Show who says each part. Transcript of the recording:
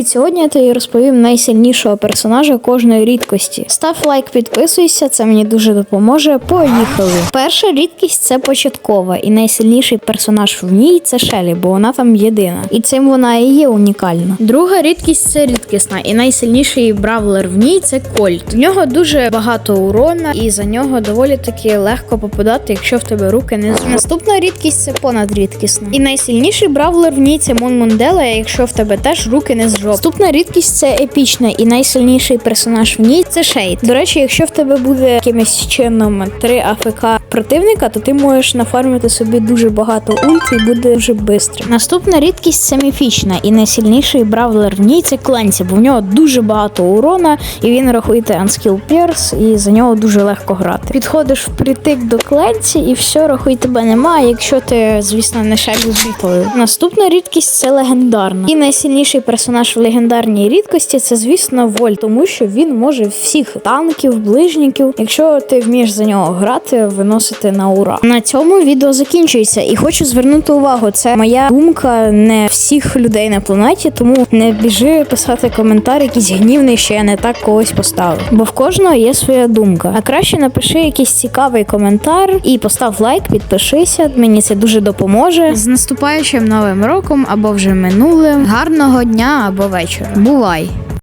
Speaker 1: Привіт! Сьогодні я тобі розповім найсильнішого персонажа кожної рідкості. Став лайк, підписуйся, це мені дуже допоможе. Поїхали. Перша рідкість це початкова, і найсильніший персонаж в ній це Шелі, бо вона там єдина. І цим вона і є унікальна. Друга рідкість це рідкісна, і найсильніший бравлер в ній це Кольт. В нього дуже багато урона, і за нього доволі таки легко попадати, якщо в тебе руки не з Наступна рідкість це понадрідкісна. І найсильніший бравлер в ній це Мон Мондела, якщо в тебе теж руки не з жоп. Наступна рідкість це епічна, і найсильніший персонаж в ній це Шейд. До речі, якщо в тебе буде якимось чином 3 АФК противника, то ти можеш нафармити собі дуже багато ульт і буде дуже швидко. Наступна рідкість це міфічна, і найсильніший бравлер в ній це Кленсі, бо в нього дуже багато урона, і він рахується Unskill Pierce, і за нього дуже легко грати. Підходиш впритик до Кленсі, і все, рахуй тебе немає, якщо ти, звісно, не шайбу з бітою. Наступна рідкість це легендарна. І найсильніший персонаж в легендарній рідкості це, звісно, Воль, тому що він може всіх танків, ближніків, якщо ти вмієш за нього грати, виносити на ура. На цьому відео закінчується, і хочу звернути увагу. Це моя думка не всіх людей на планеті, тому не біжи писати коментар, якийсь гнівний, що я не так когось поставив. Бо в кожного є своя думка. А краще напиши якийсь цікавий коментар і постав лайк, підпишися. Мені це дуже допоможе. З наступаючим новим роком або вже минулим. Гарного дня або вечора. Бувай!